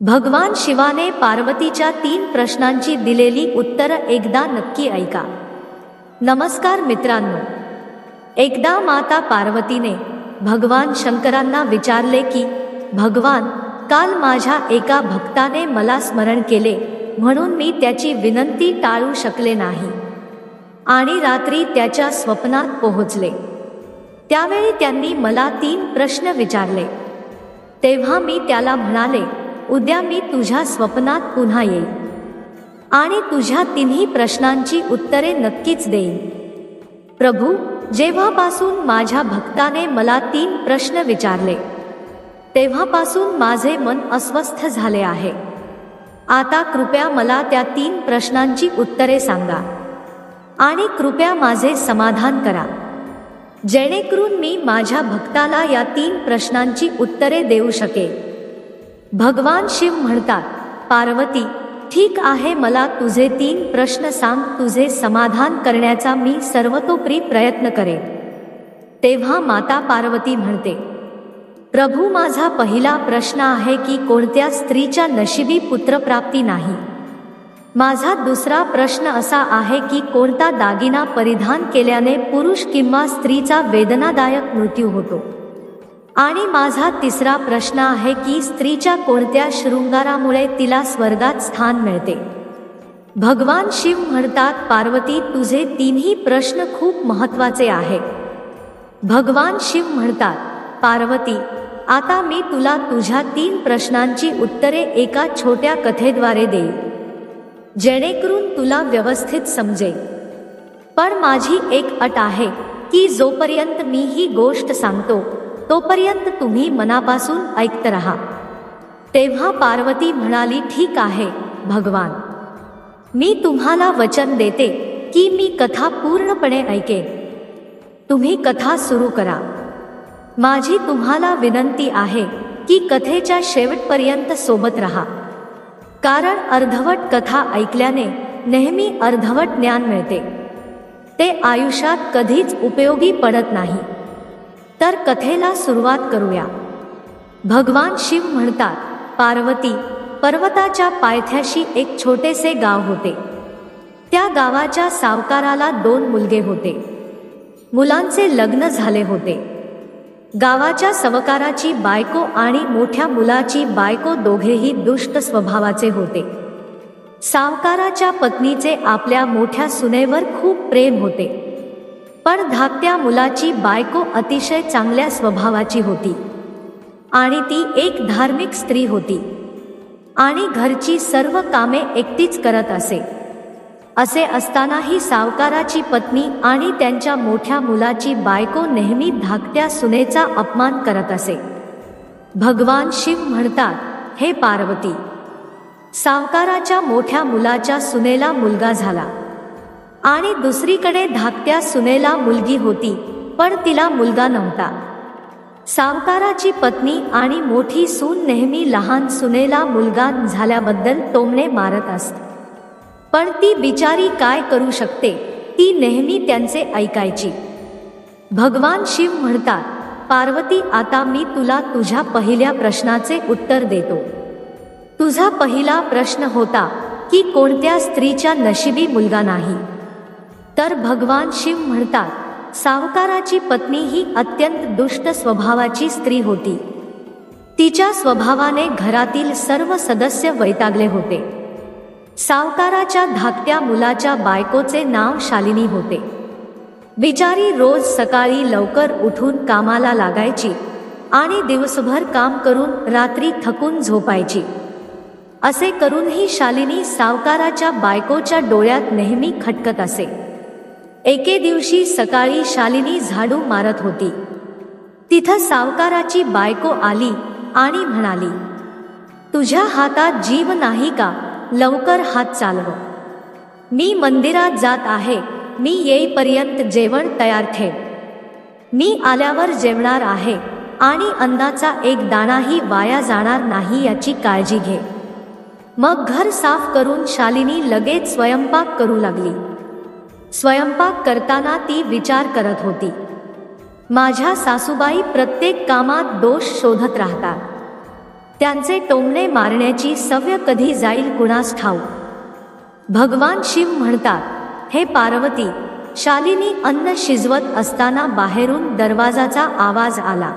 भगवान शिवाने पार्वतीच्या तीन प्रश्नांची दिलेली उत्तरं एकदा नक्की ऐका. नमस्कार मित्रांनो. एकदा माता पार्वतीने भगवान शंकरांना विचारले की भगवान काल माझ्या एका भक्ताने मला स्मरण केले म्हणून मी त्याची विनंती टाळू शकले नाही. आणि रात्री त्याच्या स्वप्नात पोहोचले. त्यावेळी त्यांनी मला तीन प्रश्न विचारले. तेव्हा मी त्याला म्हणाले उद्या मी तुझ्या स्वप्नात पुन्हा येईल आणि तुझ्या तिन्ही प्रश्नांची उत्तरे नक्कीच देईन. प्रभू जेव्हापासून माझ्या भक्ताने मला तीन प्रश्न विचारले तेव्हापासून माझे मन अस्वस्थ झाले आहे. आता कृपया मला त्या तीन प्रश्नांची उत्तरे सांगा आणि कृपया माझे समाधान करा. जेणेकरून मी माझ्या भक्ताला या तीन प्रश्नांची उत्तरे देऊ शकेन. भगवान शिव म्हणतात पार्वती ठीक आहे मला तुझे तीन प्रश्न सांग तुझे समाधान करण्याचा मी सर्वतोपरी प्रयत्न करेन. तेव्हा माता पार्वती म्हणते प्रभू माझा पहिला प्रश्न आहे की कोणत्या स्त्रीच्या नशिबी पुत्रप्राप्ती नाही. माझा दुसरा प्रश्न असा आहे की कोणता दागिना परिधान केल्याने पुरुष किंवा स्त्रीचा वेदनादायक मृत्यू होतो. आणि माझा तिसरा प्रश्न आहे की स्त्रीच्या कोणत्या शृंगारामुळे तिला स्वर्गात स्थान मिळते? भगवान शिव म्हणतात पार्वती तुझे तिन्ही प्रश्न खूप महत्त्वाचे आहे भगवान शिव म्हणतात पार्वती आता मी तुला तुझ्या तीन प्रश्नांची उत्तरे एका छोट्या कथेद्वारे देईल जेणेकरून तुला व्यवस्थित समजेल पण माझी एक अट आहे की जोपर्यंत मी ही गोष्ट सांगतो तोपर्यंत तुम्ही मनापासून ऐकत राहा. तेव्हा पार्वती म्हणाली ठीक आहे भगवान. मी तुम्हाला वचन देते की मी कथा पूर्णपणे ऐकेन. तुम्ही कथा सुरू करा. माझी तुम्हाला विनंती आहे की कथेच्या शेवटपर्यंत सोबत राहा. कारण अर्धवट कथा ऐकल्याने नेहमी अर्धवट ज्ञान मिळते. ते आयुष्यात कधीच उपयोगी पडत नाही. तर कथेला सुरुवात करूया. भगवान शिव म्हणतात पार्वती पर्वताच्या पायथ्याशी एक छोटेसे गाव होते. त्या गावाच्या सावकाराला दोन मुलगे होते. मुलांचे लग्न झाले होते. गावाच्या सवकाराची बायको आणि मोठ्या मुलाची बायको दोघेही दुष्ट स्वभावाचे होते. सावकाराच्या पत्नीचे आपल्या मोठ्या सुनेवर खूप प्रेम होते. पण धाकट्या मुलाची बायको अतिशय चांगल्या स्वभावाची होती. आणि ती एक धार्मिक स्त्री होती. आणि घरची सर्व कामे एकटीच करत असे. असे असतानाही सावकाराची पत्नी आणि त्यांच्या मोठ्या मुलाची बायको नेहमी धाकट्या सुनेचा अपमान करत असे. भगवान शिव म्हणतात हे पार्वती सावकाराच्या मोठ्या मुलाच्या सुनेला मुलगा झाला. आणि दुसरीकडे धाकट्या सुनेला मुलगी होती पण तिला मुलगा नव्हता. सावकाराची पत्नी आणि मोठी सून नेहमी लहान सुनेला मुलगा झाल्याबद्दल टोमणे मारत असत. पण ती बिचारी काय करू शकते ती नेहमी त्यांचे ऐकायची. भगवान शिव म्हणतात पार्वती आता मी तुला तुझ्या पहिल्या प्रश्नाचे उत्तर देतो. तुझा पहिला प्रश्न होता की कोणत्या स्त्रीच्या नशिबी मुलगा नाही. तर भगवान शिव म्हणतात सावकाराची पत्नी ही अत्यंत दुष्ट स्वभावाची स्त्री होती. तिच्या स्वभावाने घरातील सर्व सदस्य वैतागले होते. सावकाराच्या धाकट्या मुलाच्या बायकोचे नाव शालिनी होते. बिचारी रोज सकाळी लवकर उठून कामाला लागायची आणि दिवसभर काम करून रात्री थकून झोपायची. असे करूनही शालिनी सावकाराच्या बायकोच्या डोळ्यात नेहमी खटकत असे. एके दिवशी सकाळी शालिनी झाडू मारत होती. तिथं सावकाराची बायको आली आणि म्हणाली तुझ्या हातात जीव नाही का? लवकर हात चालव. मी मंदिरात जात आहे. मी येईपर्यंत जेवण तयार ठेव. मी आल्यावर जेवणार आहे आणि अन्नाचा एक दाणाही वाया जाणार नाही याची काळजी घे. मग घर साफ करून शालिनी लगेच स्वयंपाक करू लागली. स्वयंपाक करताना ती विचार करत होती. माझ्या सासूबाई प्रत्येक कामात दोष शोधत राहतात. त्यांचे टोमणे मारण्याची सव्य कधी जाईल कुणास ठाऊ भगवान शिव म्हणतात हे पार्वती शालिनी अन्न शिजवत असताना बाहेरून दरवाजाचा आवाज आला.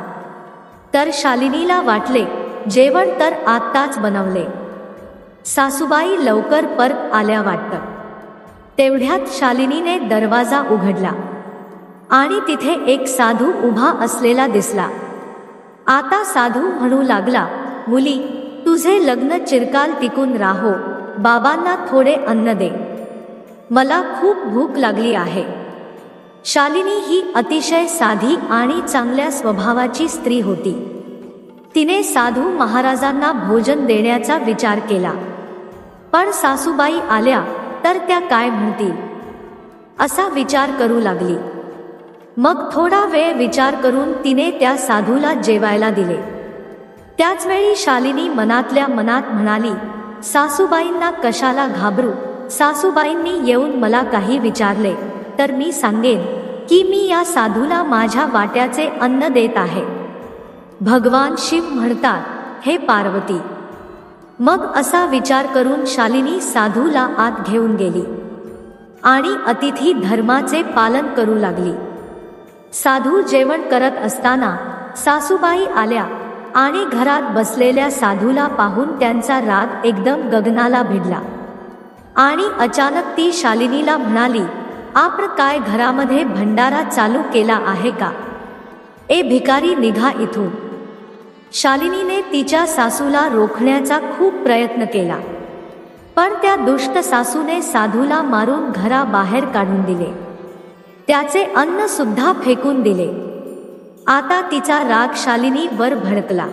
तर शालिनीला वाटले जेवण तर आत्ताच बनवले. सासूबाई लवकर परत आल्या वाटतं. तेवढ्यात शालिनीने दरवाजा उघडला आणि तिथे एक साधू उभा असलेला दिसला. आता साधू म्हणू लागला मुली तुझे लग्न चिरकाल टिकून राहो बाबांना थोडे अन्न दे. मला खूप भूक लागली आहे. शालिनी ही अतिशय साधी आणि चांगल्या स्वभावाची स्त्री होती. तिने साधू महाराजांना भोजन देण्याचा विचार केला. पण सासूबाई आल्या तर त्या काय म्हणतील? असा विचार करू लागली. मग थोडा वेळ विचार करून तिने त्या साधूला जेवायला दिले. त्याचवेळी शालिनी मनातल्या मनात म्हणाली सासूबाईंना कशाला घाबरू? सासूबाईंनी येऊन मला काही विचारले तर मी सांगेन की मी या साधूला माझ्या वाट्याचे अन्न देत आहे. भगवान शिव म्हणतात हे पार्वती मग असा विचार करून शालिनी साधूला आत घेऊन गेली. आणि अतिथी धर्माचे पालन करू लागली. साधू जेवण करत असताना सासूबाई आल्या आणि घरात बसलेल्या साधूला पाहून त्यांचा राग एकदम गगनाला भिडला. आणि अचानक ती शालिनीला म्हणाली आपण काय घरामध्ये भंडारा चालू केला आहे का? ए भिकारी निघा इथून. शालिनीने तिच्या सासूला रोखण्याचा खूप प्रयत्न केला. पण त्या दुष्ट सासूने साधूला मारून घराबाहेर काढून दिले. त्याचे अन्न सुद्धा फेकून दिले. आता तिचा राग शालिनी वर भडकला.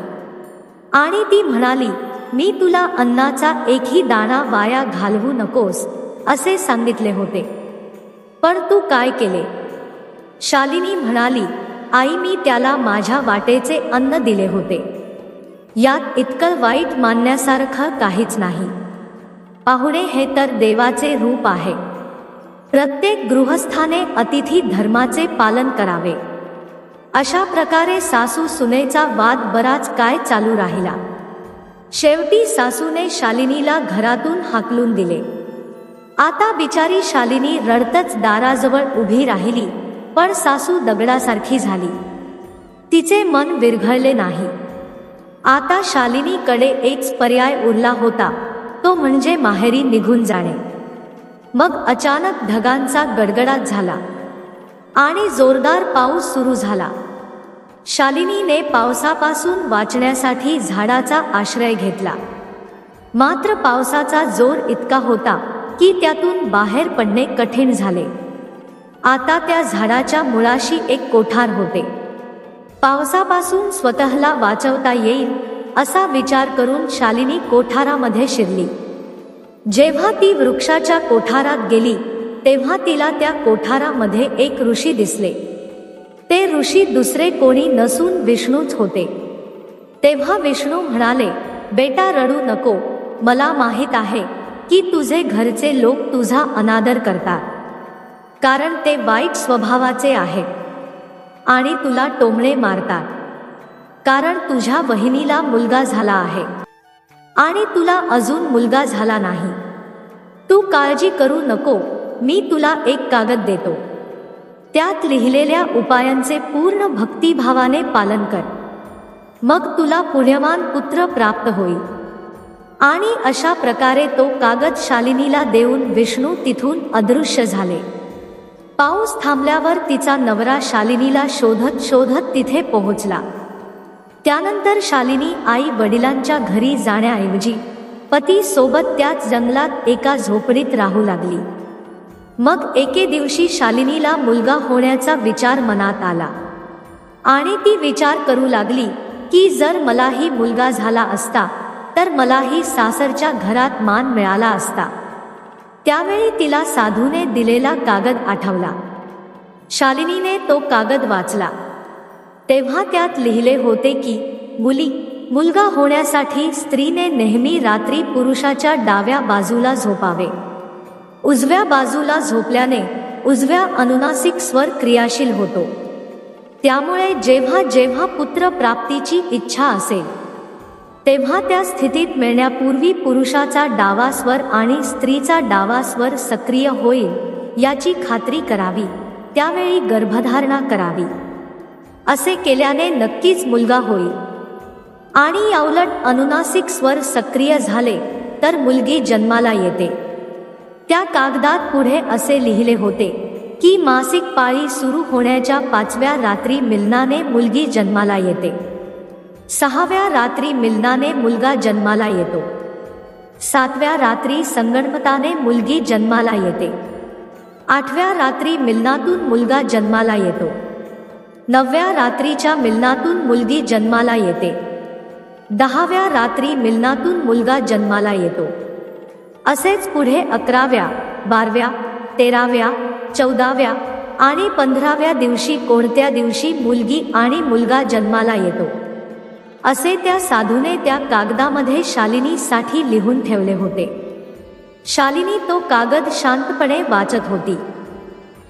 आणि ती म्हणाली मी तुला अन्नाचा एकही दाणा वाया घालवू नकोस असे सांगितले होते. पण तू काय केले? शालिनी म्हणाली आई मी त्याला माझ्या वाटेचे अन्न दिले होते. यात इतकं वाईट मानण्यासारखं काहीच नाही. पाहुणे हे तर देवाचे रूप आहे. प्रत्येक गृहस्थाने अतिथी धर्माचे पालन करावे. अशा प्रकारे सासू सुनेचा वाद बराच काय चालू राहिला. शेवटी सासूने शालिनीला घरातून हाकलून दिले. आता बिचारी शालिनी रडतच दाराजवळ उभी राहिली. पण सासू दगडासारखी झाली. तिचे मन विरघळले नाही. आता शालिनीकडे एकच पर्याय उरला होता. तो म्हणजे माहेरी निघून जाणे. मग अचानक ढगांचा गडगडाट झाला. आणि जोरदार पाऊस सुरू झाला. शालिनीने पावसापासून वाचण्यासाठी झाडाचा आश्रय घेतला. मात्र पावसाचा जोर इतका होता की त्यातून बाहेर पडणे कठीण झाले. आता त्या झाडाच्या मुळाशी एक कोठार होते. पावसापासून स्वतःला वाचवता येईल असा विचार करून शालिनी कोठारामध्ये शिरली. जेव्हा ती वृक्षाच्या कोठारात गेली तेव्हा तिला त्या कोठारामध्ये एक ऋषी दिसले. ते ऋषी दुसरे कोणी नसून विष्णूच होते. तेव्हा विष्णू म्हणाले बेटा रडू नको. मला माहीत आहे की तुझे घरचे लोक तुझा अनादर करतात. कारण ते वाईट स्वभावाचे आहे आणि तुला टोमणे मारतात. कारण तुझ्या बहिणीला मुलगा झाला आहे. आणि तुला अजून मुलगा झाला नाही. तू काळजी करू नको मी तुला एक कागद देतो. त्यात लिहिलेल्या उपायांचे पूर्ण भक्तिभावाने पालन कर. मग तुला पुण्यवान पुत्र प्राप्त होईल. आणि अशा प्रकारे तो कागद शालिनीला देऊन विष्णू तिथून अदृश्य झाले. पाऊस थांबल्यावर तिचा नवरा शालिनीला शोधत शोधत तिथे पोहोचला. त्यानंतर शालिनी आई वडिलांच्या घरी जाण्याऐवजी पती सोबत त्याच जंगलात एका झोपडीत राहू लागली. मग एके दिवशी शालिनीला मुलगा होण्याचा विचार मनात आला. आणि ती विचार करू लागली की जर मलाही मुलगा झाला असता तर मलाही सासरच्या घरात मान मिळाला असता. त्यावेळी तिला साधूने दिलेला कागद आठवला. शालिनीने तो कागद वाचला. तेव्हा त्यात लिहिले होते की मुली मुलगा होण्यासाठी स्त्रीने नेहमी रात्री पुरुषाच्या डाव्या बाजूला झोपावे. उजव्या बाजूला झोपल्याने उजव्या अनुनासिक स्वर क्रियाशील होतो. त्यामुळे जेव्हा जेव्हा पुत्र प्राप्तीची इच्छा असेल तेव्हा त्या स्थितीत मिळण्यापूर्वी पुरुषाचा डावा स्वर आणि स्त्रीचा डावा स्वर सक्रिय होईल याची खात्री करावी. त्यावेळी गर्भधारणा करावी. असे केल्याने नक्कीच मुलगा होईल. आणि याउलट अनुनासिक स्वर सक्रिय झाले तर मुलगी जन्माला येते. त्या कागदात पुढे असे लिहिले होते की मासिक पाळी सुरू होण्याच्या पाचव्या रात्री मिलनाने मुलगी जन्माला येते. सहाव्या रात्री मिलनाने मुलगा जन्माला येतो. सातव्या रात्री संगणमताने मुलगी जन्माला येते. आठव्या रात्री मिलनातून मुलगा जन्माला येतो. नवव्या रात्रीच्या मिलनातून मुलगी जन्माला येते. दहाव्या रात्री मिलनातून मुलगा जन्माला येतो. असेच पुढे अकराव्या बारव्या तेराव्या चौदाव्या आणि पंधराव्या दिवशी कोणत्या दिवशी मुलगी आणि मुलगा जन्माला येतो. असे त्या साधूने त्या कागदामध्ये शालिनीसाठी लिहून ठेवले होते. शालिनी तो कागद शांतपणे वाचत होती.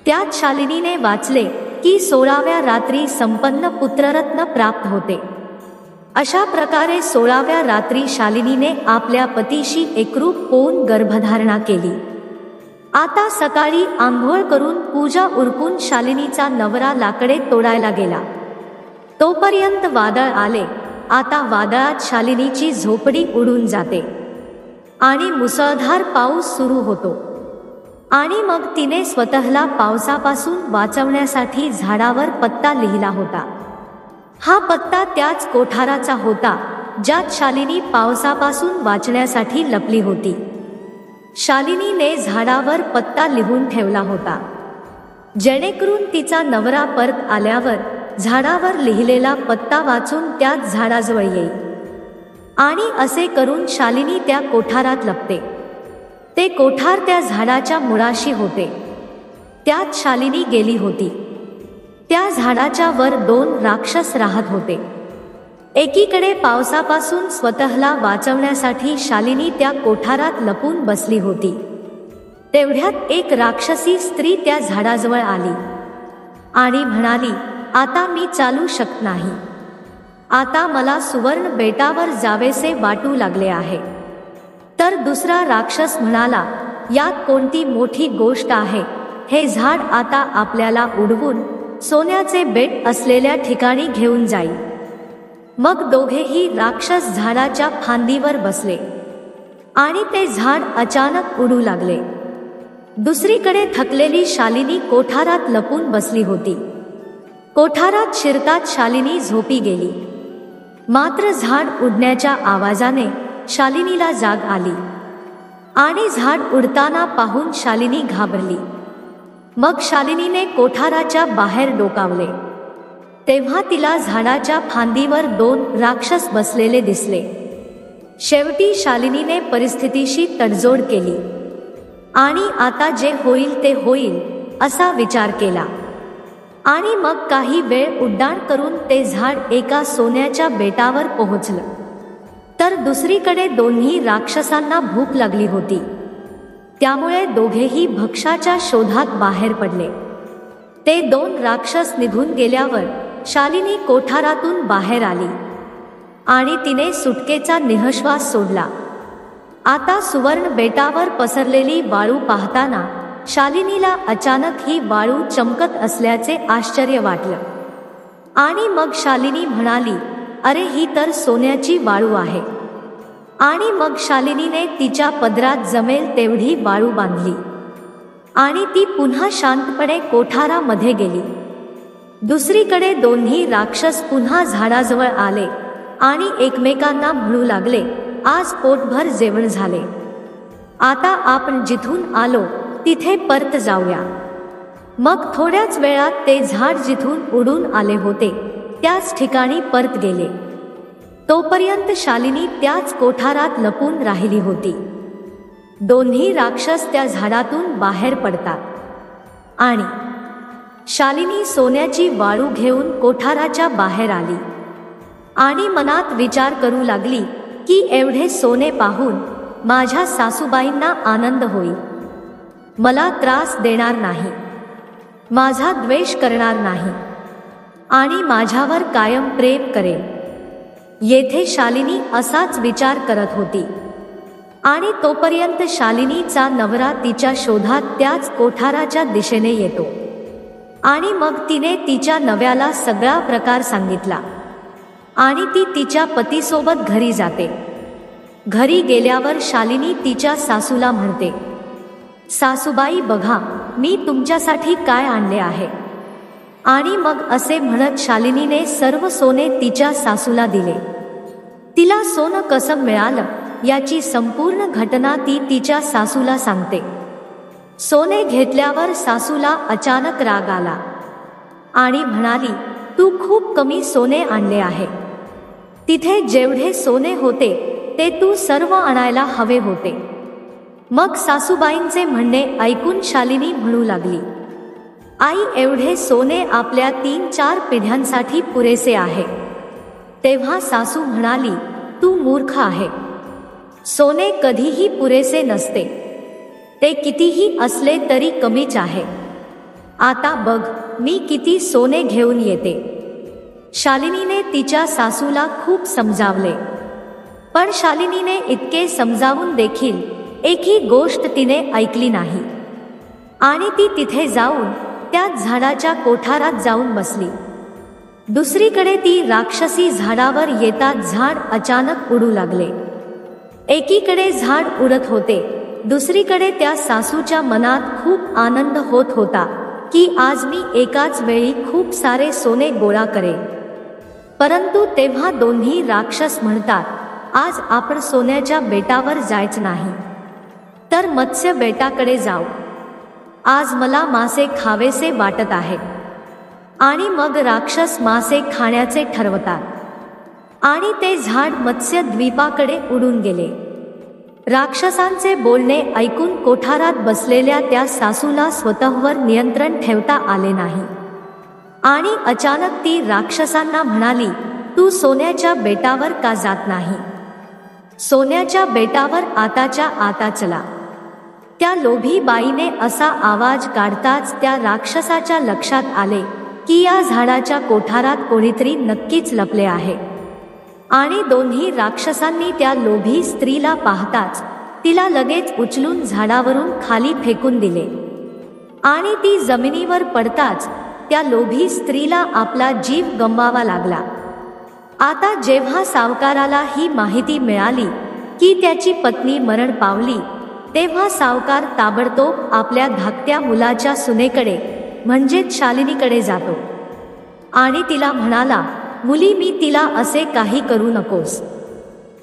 त्यात शालिनीने वाचले की सोळाव्या रात्री संपन्न पुत्ररत्न प्राप्त होते. अशा प्रकारे सोळाव्या रात्री शालिनीने आपल्या पतीशी एकरूप होऊन गर्भधारणा केली. आता सकाळी आंघोळ करून पूजा उरकून शालिनीचा नवरा लाकडे तोडायला गेला. तोपर्यंत वादळ आले. आता वादळात शालिनीची झोपडी उडून जाते. आणि मुसळधार पाऊस सुरू होतो. आणि मग तिने स्वतःला पावसापासून वाचवण्यासाठी झाडावर पत्ता लिहिला होता. हा पत्ता त्याच कोठाराचा होता ज्यात शालिनी पावसापासून वाचण्यासाठी लपली होती. शालिनीने झाडावर पत्ता लिहून ठेवला होता. जेणेकरून तिचा नवरा परत आल्यावर झाडावर लिहिलेला पत्ता वाचून त्याच झाडाजवळ येईल आणि असे करून शालिनी त्या कोठारात लपते. ते कोठार त्या झाडाच्या मुळाशी होते. त्यात शालिनी गेली होती. त्या झाडाच्या वर दोन राक्षस राहत होते. एकीकडे पावसापासून स्वतःला वाचवण्यासाठी शालिनी त्या कोठारात लपून बसली होती. तेवढ्यात एक राक्षसी स्त्री त्या झाडाजवळ आली. आणि म्हणाली आता मी चालू शकत नाही. आता मला सुवर्ण बेटावर जावेसे वाटू लागले आहे. तर दुसरा राक्षस म्हणाला यात कोणती मोठी गोष्ट आहे? हे झाड आता आपल्याला उडवून सोन्याचे बेट असलेल्या ठिकाणी घेऊन जाईल. मग दोघेही राक्षस झाडाच्या फांदीवर बसले. आणि ते झाड अचानक उडू लागले. दुसरीकडे थकलेली शालिनी कोठारात लपून बसली होती. कोठारात शिरतात शालिनी झोपी गेली. मात्र झाड उडण्याच्या आवाजाने शालिनीला जाग आली. आणि झाड उडताना पाहून शालिनी घाबरली. मग शालिनीने कोठाराच्या बाहेर डोकावले. तेव्हा तिला झाडाच्या फांदीवर दोन राक्षस बसलेले दिसले. शेवटी शालिनीने परिस्थितीशी तडजोड केली. आणि आता जे होईल ते होईल असा विचार केला. आणि मग काही वेळ उड्डाण करून ते झाड एका सोन्याच्या बेटावर पोहोचलं. तर दुसरीकडे दोन्ही राक्षसांना भूक लागली होती. त्यामुळे दोघेही भक्षाच्या शोधात बाहेर पडले. ते दोन राक्षस निघून गेल्यावर शालिनी कोठारातून बाहेर आली आणि तिने सुटकेचा निहश्वास सोडला. आता सुवर्ण बेटावर पसरलेली वाळू पाहताना शालिनीला अचानक ही वाळू चमकत असल्याचे आश्चर्य वाटलं. आणि मग शालिनी म्हणाली अरे ही तर सोन्याची वाळू आहे. आणि मग शालिनीने तिच्या पदरात जमेल तेवढी वाळू बांधली. आणि ती पुन्हा शांतपणे कोठारामध्ये गेली. दुसरीकडे दोन्ही राक्षस पुन्हा झाडाजवळ आले आणि एकमेकांना म्हणू लागले आज पोटभर जेवण झाले. आता आपण जिथून आलो तिथे परत जाऊया. मग थोड्याच वेळात ते झाड जिथून उडून आले होते त्याच ठिकाणी परत गेले. तोपर्यंत शालिनी त्याच कोठारात लपून राहिली होती. दोन्ही राक्षस त्या झाडातून बाहेर पडतात. आणि शालिनी सोन्याची वाळू घेऊन कोठाराच्या बाहेर आली. आणि मनात विचार करू लागली की एवढे सोने पाहून माझ्या सासूबाईंना आनंद होईल. मला त्रास देणार नाही. माझा द्वेष करणार नाही. आणि माझ्यावर कायम प्रेम करेल. येथे शालिनी असाच विचार करत होती. आणि तोपर्यंत शालिनीचा नवरा तिच्या शोधात त्याच कोठाराच्या दिशेने येतो. आणि मग तिने तिच्या नव्याला सगळा प्रकार सांगितला. आणि ती तिच्या पतीसोबत घरी जाते. घरी गेल्यावर शालिनी तिच्या सासूला म्हणते सासूबाई बघा मी तुमच्यासाठी काय आणले आहे. आणि मग असे म्हणत शालिनीने सर्व सोने तिच्या सासूला दिले. तिला सोनं कसं मिळालं याची संपूर्ण घटना ती तिच्या सासूला सांगते. सोने घेतल्यावर सासूला अचानक राग आला. आणि म्हणाली तू खूप कमी सोने आणले आहे. तिथे जेवढे सोने होते ते तू सर्व आणायला हवे होते. मग सासूबाईंचे म्हणणे ऐकून शालिनी म्हणू लागली. आई एवढे सोने आपल्या तीन चार पिढ्यांसाठी पुरेसे आहे. तेव्हा सासू म्हणाली तू मूर्ख आहे. सोने कधीही पुरेसे नसते. ते कितीही असले तरी कमीच आहे. आता बघ मी किती सोने घेऊन येते. शालिनीने तिच्या सासूला खूप समजावले. पण शालिनीने इतके समजावून देखील एकही गोष्ट तिने ऐकली नाही. आणि ती तिथे जाऊन त्या झाडाच्या कोठारात जाऊन बसली. दुसरीकडे ती राक्षसी झाडावर येतात झाड अचानक उडू लागले. एकीकडे झाड उडत होते दुसरीकडे त्या सासूच्या मनात खूप आनंद होत होता की आज मी एकाच वेळी खूप सारे सोने गोळा करे परंतु तेव्हा दोन्ही राक्षस म्हणतात आज आपण सोन्याच्या बेटावर जायचं नाही. तर मत्स्य बेटाकडे जाऊ आज मला मासे खावेसे वाटत आहे. आणि मग राक्षस मासे खाण्याचे ठरवतात. आणि ते झाड मत्स्य द्वीपाकडे उडून गेले. राक्षसांचे बोलणे ऐकून कोठारात बसलेल्या त्या सासूला स्वतःवर नियंत्रण ठेवता आले नाही. आणि अचानक ती राक्षसांना म्हणाली तू सोन्याच्या बेटावर का जात नाही? सोन्याच्या बेटावर आताच्या आता चला. त्या लोभी बाईने असा आवाज काढताच त्या राक्षसाच्या लक्षात आले की या झाडाच्या कोठारात कोणीतरी नक्कीच लपले आहे. आणि दोन्ही राक्षसांनी त्या लोभी स्त्रीला पाहताच तिला लगेच उचलून झाडावरून खाली फेकून दिले. आणि ती जमिनीवर पडताच त्या लोभी स्त्रीला आपला जीव गमवावा लागला. आता जेव्हा सावकाराला ही माहिती मिळाली की त्याची पत्नी मरण पावली तेव्हा सावकार ताबडतोब आपल्या धाकट्या मुलाच्या सुनेकडे म्हणजेच शालिनीकडे जातो. आणि तिला म्हणाला मुली मी तिला असे काही करू नकोस.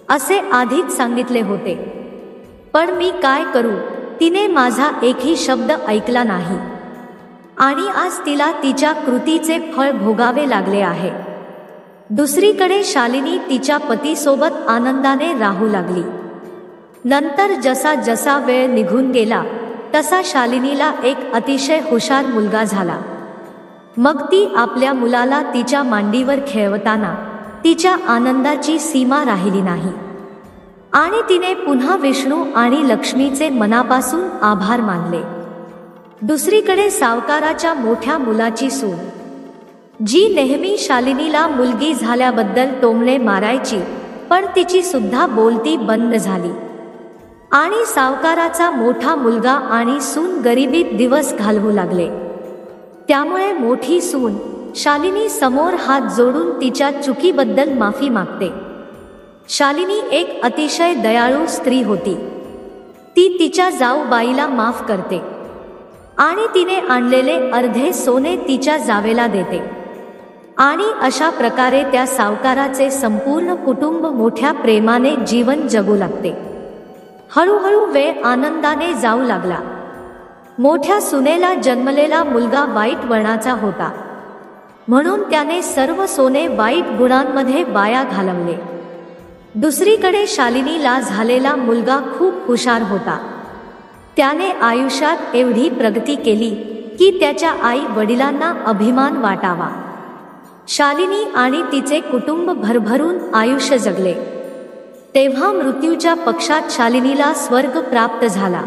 असे आधीच सांगितले होते. पण मी काय करू? तिने माझा एकही शब्द ऐकला नाही. आणि आज तिला तिच्या कृतीचे फळ भोगावे लागले आहे. दुसरीकडे शालिनी तिच्या पतीसोबत आनंदाने राहू लागली. नंतर जसा जसा वेळ निघून गेला तसा शालिनीला एक अतिशय हुशार मुलगा झाला. मग ती आपल्या मुलाला तिच्या मांडीवर खेळवताना तिच्या आनंदाची सीमा राहिली नाही. आणि तिने पुन्हा विष्णू आणि लक्ष्मीचे मनापासून आभार मानले. दुसरीकडे सावकाराच्या मोठ्या मुलाची सून. जी नेहमी शालिनीला मुलगी झाल्याबद्दल टोमणे मारायची पण तिची सुद्धा बोलती बंद झाली. आणि सावकाराचा मोठा मुलगा आणि सून गरिबीत दिवस घालवू लागले. त्यामुळे मोठी सून शालिनी समोर हात जोडून तिच्या चुकीबद्दल माफी मागते. शालिनी एक अतिशय दयाळू स्त्री होती. ती तिच्या जाऊबाईला माफ करते. आणि तिने आणलेले अर्धे सोने तिच्या जावेला देते. आणि अशा प्रकारे त्या सावकाराचे संपूर्ण कुटुंब मोठ्या प्रेमाने जीवन जगू लागते. हळूहळू वेळ आनंदाने जाऊ लागला. मोठ्या सुनेला जन्मलेला मुलगा वाईट वर्णाचा होता. म्हणून त्याने सर्व सोने वाईट गुणांमध्ये वाया घालवले. दुसरीकडे शालिनीला झालेला मुलगा खूप हुशार होता. त्याने आयुष्यात एवढी प्रगती केली की त्याच्या आई वडिलांना अभिमान वाटावा. शालिनी आणि तिचे कुटुंब भरभरून आयुष्य जगले. तेव्हा मृत्यूच्या पक्षात शालिनीला स्वर्ग प्राप्त झाला.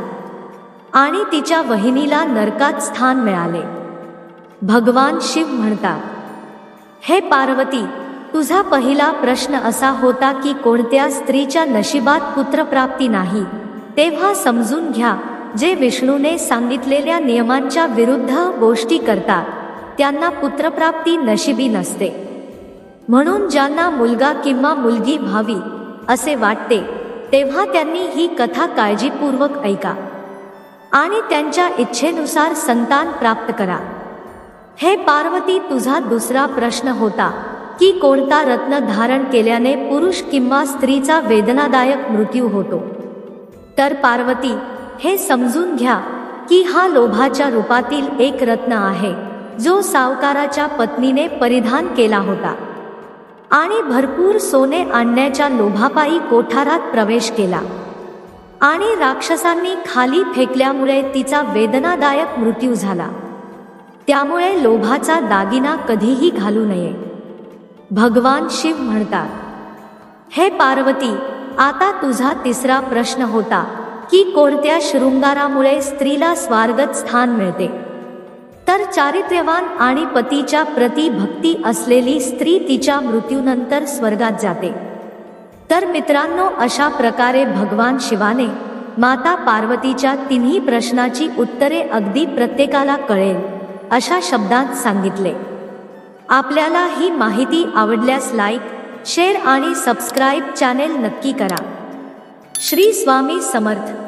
आणि तिच्या वहिनीला नरकात स्थान मिळाले. भगवान शिव म्हणतात हे पार्वती तुझा पहिला प्रश्न असा होता की कोणत्या स्त्रीच्या नशिबात पुत्रप्राप्ती नाही तेव्हा समजून घ्या जे विष्णूने सांगितलेल्या नियमांच्या विरुद्ध गोष्टी करतात त्यांना पुत्रप्राप्ती नशिबी नसते. म्हणून ज्यांना मुलगा किंवा मुलगी व्हावी असे वाटते तेव्हा त्यांनी ही कथा काळजीपूर्वक ऐका आणि त्यांच्या इच्छेनुसार संतान प्राप्त करा. हे पार्वती तुझा दुसरा प्रश्न होता की कोणता रत्न धारण केल्याने पुरुष किंवा स्त्रीचा वेदनादायक मृत्यू होतो. तर पार्वती हे समजून घ्या की हा लोभाच्या रूपातील एक रत्न आहे जो सावकाराच्या पत्नीने परिधान केला होता. आणि भरपूर सोने आणण्याच्या लोभापायी कोठारात प्रवेश केला. आणि राक्षसांनी खाली फेकल्यामुळे तिचा वेदनादायक मृत्यू झाला. त्यामुळे लोभाचा दागिना कधीही घालू नये. भगवान शिव म्हणतात हे पार्वती आता तुझा तिसरा प्रश्न होता की कोणत्या शृंगारामुळे स्त्रीला स्वार्गत स्थान मिळते? तर चारित्र्यवान आणि पतीच्या प्रती भक्ती असलेली स्त्री तिच्या मृत्यूनंतर स्वर्गात जाते. तर मित्रांनो अशा प्रकारे भगवान शिवाने माता पार्वतीच्या तिन्ही प्रश्नाची उत्तरे अगदी प्रत्येकाला कळेल अशा शब्दात सांगितले. आपल्याला ही माहिती आवडल्यास लाईक शेअर आणि सबस्क्राईब चॅनेल नक्की करा. श्री स्वामी समर्थ.